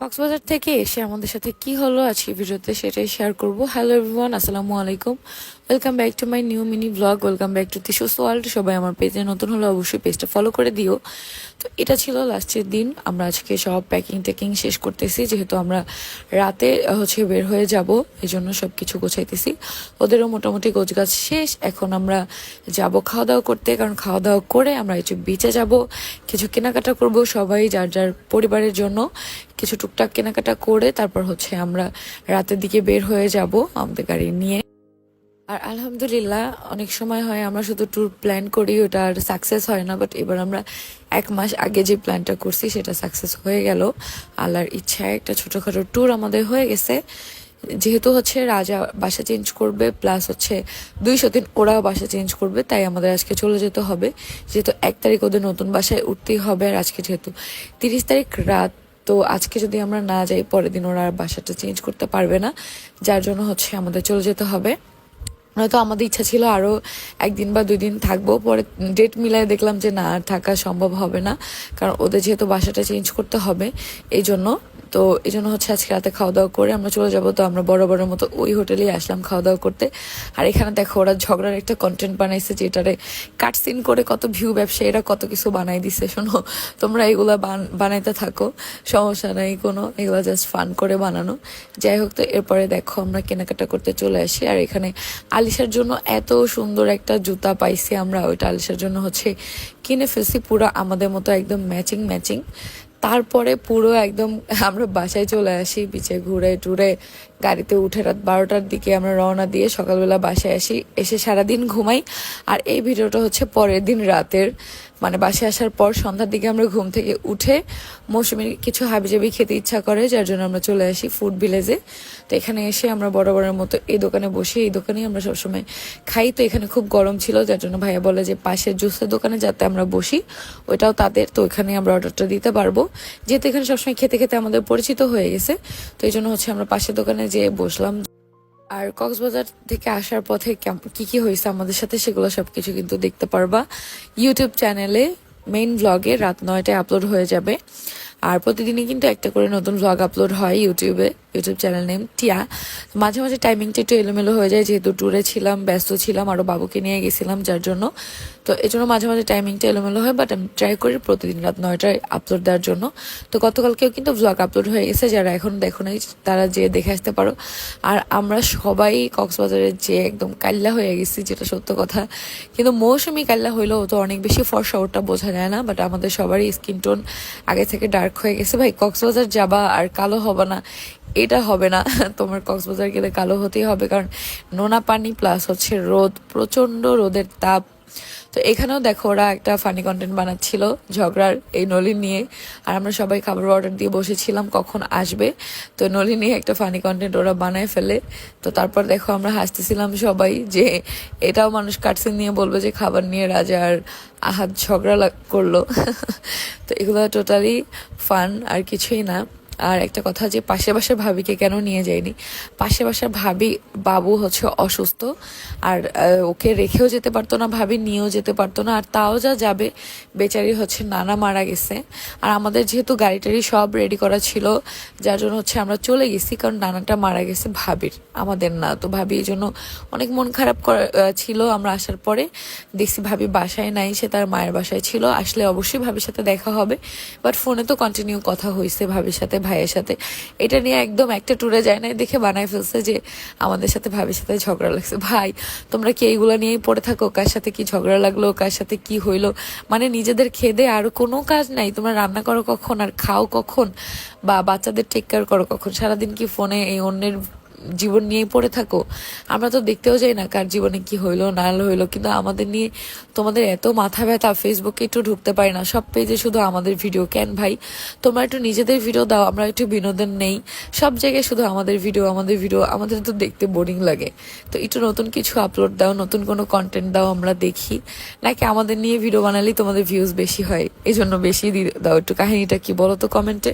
কক্সবাজার থেকে এসে আমাদের সাথে কি হলো আজকে ভিডিওতে সেটাই শেয়ার করব। হ্যালো এভরিওয়ান আসসালামু আলাইকুম। Welcome back to my new mini blog welcome back to তিশোস world সবাই আমার পেজে নতুন হলে অবশ্যই পেজটা ফলো করে দিও। তো এটা ছিল লাস্টের দিন। আমরা আজকে সব প্যাকিং ট্যাকিং শেষ করতেছি, যেহেতু আমরা রাতে হচ্ছে বের হয়ে যাব এই জন্য সব কিছু গোছাইতেছি। ওদেরও মোটামুটি গোছগাছ শেষ। এখন আমরা যাব খাওয়া দাওয়া করতে, কারণ খাওয়া দাওয়া করে আমরা একটু বিচে যাব। কিছু কেনাকাটা করব সবাই, যার যার পরিবারের জন্য। কিছু টুকটাক কেনাকাটা করে তারপর হচ্ছে আমরা রাতের দিকে বের হয়ে যাব আমাদের গাড়ি নিয়ে। আর আলহামদুলিল্লাহ, অনেক সময় হয় আমরা শুধু ট্যুর প্ল্যান করি, ওটা আর সাকসেস হয় না বাট এবার আমরা এক মাস আগে যে প্ল্যানটা করছি, সেটা সাকসেস হয়ে গেল। আল্লাহর ইচ্ছায় একটা ছোটোখাটো ট্যুর আমাদের হয়ে গেছে। যেহেতু হচ্ছে রাজা বাসা চেঞ্জ করবে প্লাস হচ্ছে দুইশো দিন ওরাও বাসা চেঞ্জ করবে, তাই আমাদের আজকে চলে যেতে হবে। যেহেতু এক তারিখ ওদের নতুন বাসায় উঠতেই হবে, আর আজকে যেহেতু তিরিশ তারিখ রাত তো আজকে যদি আমরা না যাই, পরের দিন ওরা আর বাসাটা চেঞ্জ করতে পারবে না। যার জন্য হচ্ছে আমাদের চলে যেতে হবে। নয়তো আমাদের ইচ্ছা ছিল আরও একদিন বা দুই দিন থাকব। পরে ডেট মিলাই দেখলাম যে না, আর থাকা সম্ভব হবে না। কারণ ওদের যেহেতু বাসাটা চেঞ্জ করতে হবে, এই জন্য তো এই জন্য হচ্ছে আজকে রাতে খাওয়া দাওয়া করে আমরা চলে যাব। তো আমরা বড় বড় মতো ওই হোটেলেই আসলাম খাওয়া দাওয়া করতে। আর এখানে দেখো, ওরা ঝগড়ার একটা কন্টেন্ট বানাইছে যেটারে কাট সিন করে কত ভিউ ব্যবসায়ীরা কত কিছু বানাই দিছে, শোনো। তোমরা এগুলা বান- বানাইতে থাকো, সমস্যা নাই কোনো, এগুলো জাস্ট ফান করে বানানো। যাই হোক তো, এরপরে দেখো আমরা কেনাকাটা করতে চলে আসি। আর এখানে আলিশার জন্য এত সুন্দর একটা জুতা পাইছি আমরা। ওইটা আলিশার জন্য হচ্ছে কিনে ফেলছি, পুরো আমাদের মতো একদম ম্যাচিং ম্যাচিং তারপরে পুরো একদম আমরা বাসায় চলে আসি বিচে ঘুরে টুরে, গাড়িতে উঠে রাত বারোটার দিকে আমরা রওনা দিয়ে সকালবেলা বাসায় আসি, এসে সারাদিন ঘুমাই। আর এই ভিডিওটা হচ্ছে পরের দিন রাতের। মানে বাসায় আসার পর সন্ধ্যার দিকে আমরা ঘুম থেকে উঠে মৌসুমীর কিছু হাবিজাবি খেতে ইচ্ছা করে, যার জন্য আমরা চলে আসি ফুড ভিলেজে তো এখানে এসে আমরা বড় বড়ের মতো এই দোকানে বসে, এই দোকানেই আমরা সবসময় খাই। তো এখানে খুব গরম ছিল, যার জন্য ভাইয়া বলে যে পাশের জুসের দোকানে যাতে আমরা বসি, ওইটাও তাদের। তো ওইখানে আমরা অর্ডারটা দিতে পারব। যেহেতু এখানে সবসময় খেতে খেতে আমাদের পরিচিত হয়ে গেছে, তো এই জন্য হচ্ছে আমরা পাশের দোকানে যেয়ে বসলাম। আর কক্সবাজার থেকে আসার পথে কি কি হয়েছে আমাদের সাথে সেগুলো সবকিছু কিন্তু দেখতে পারবা। ইউটিউব চ্যানেলে মেইন ব্লগে রাত নয়টায় আপলোড হয়ে যাবে। আর প্রতিদিনই কিন্তু একটা করে নতুন ব্লগ আপলোড হয় ইউটিউবে ইউটিউব চ্যানেল নেম টিয়া। মাঝে মাঝে টাইমিংটা একটু এলোমেলো হয়ে যায়, যেহেতু ট্যুরে ছিলাম, ব্যস্ত ছিলাম আরও বাবুকে নিয়ে গেছিলাম, যার জন্য। তো এই জন্য মাঝে মাঝে টাইমিংটা এলোমেলো হয় বাট আমি ট্রাই করি প্রতিদিন রাত নয়টায় আপলোড দেওয়ার জন্য। তো গতকালকেও কিন্তু ব্লগ আপলোড হয়ে গেছে, যারা এখন দেখো নাই, তারা যে দেখে আসতে পারো। আর আমরা সবাই কক্সবাজারের যে একদম কাল্লা হয়ে গেছি, যেটা সত্য কথা। কিন্তু মৌসুমি কাল্লা হইলেও তো অনেক বেশি ফর্সা ওটা বোঝা যায় না বাট আমাদের সবারই স্কিন টোন আগে থেকে ডার্ক হয়ে গেছে। ভাই, কক্সবাজার যাবা আর কালো হবে না এটা হবে না। তোমার কক্সবাজার গেলে কালো হতেই হবে, কারণ নোনা পানি প্লাস হচ্ছে রোদ প্রচণ্ড রোদের তাপ। তো এখানেও দেখো ওরা একটা ফানি কন্টেন্ট বানাচ্ছিল ঝগড়ার এই নলিন নিয়ে। আর আমরা সবাই খাবার অর্ডার দিয়ে বসেছিলাম কখন আসবে। তো নলিন নিয়ে একটা ফানি কন্টেন্ট ওরা বানায় ফেলে। তো তারপর দেখো আমরা হাসতেছিলাম সবাই যে এটাও মানুষ কাটসিন নিয়ে বলবে যে খাবার নিয়ে রাজা আর আহাত ঝগড়া করল। তো এগুলো টোটালি ফান আর কিছুই না। আর একটা কথা যে পাশে বাসার ভাবিকে কেন নিয়ে যায়নি? পাশে বাসার ভাবি বাবু হচ্ছে অসুস্থ, আর ওকে রেখেও যেতে পারতো না, ভাবি নিয়েও যেতে পারতো না, আর তাও যা যাবে, বেচারি হচ্ছে নানা মারা গেছে। আর আমাদের যেহেতু গাড়ি টাড়ি সব রেডি করা ছিল, যার জন্য হচ্ছে আমরা চলে গেছি, কারণ নানাটা মারা গেছে ভাবির, আমাদের না। তো ভাবি এই জন্য অনেক মন খারাপ ছিল, আমরা আসার পরে দেখছি ভাবি বাসায় নাই, সে তার মায়ের বাসায় ছিল, আসলে অবশ্যই ভাবির সাথে দেখা হবে বাট ফোনে তো কন্টিনিউ কথা হয়েছে ভাবির সাথে। ভাইয়ের সাথে। এটা নিয়ে একদম একটা ট্যুরে যায় নাই, দেখে বানায় ফেলছে যে আমাদের সাথে ভাবির সাথে ঝগড়া লাগছে। ভাই, তোমরা কি এইগুলো নিয়েই পড়ে থাকো? কার সাথে কি ঝগড়া লাগল? কার সাথে কি হইল? মানে নিজেদের খেদে আর কোনো কাজ নাই। তোমরা রান্না করো কখন আর খাও কখন? বা বাচ্চাদের টেক কেয়ার করো কখন? সারাদিন কি ফোনে এই অন্যের জীবন নিয়েই পড়ে থাকো, আমরা তো দেখতেও যাই না কার জীবনে কি হইল, না হইল। কিন্তু আমাদের নিয়ে তোমাদের এত মাথা ব্যথা ফেসবুকে একটু ঢুকতে পারি না। সব পেজে শুধু আমাদের ভিডিও কেন ভাই? তোমরা একটু নিজেদের ভিডিও দাও, আমরা একটু বিনোদন নেই। সব জায়গায় শুধু আমাদের ভিডিও আমাদের ভিডিও আমাদের তো দেখতে বোরিং লাগে। তো একটু নতুন কিছু আপলোড দাও, নতুন কোনো কন্টেন্ট দাও, আমরা দেখি। নাকি আমাদের নিয়ে ভিডিও বানালেই তোমাদের ভিউজ বেশি হয়? এই জন্য বেশি দাও। একটু কাহিনীটা কি বলো তো কমেন্টে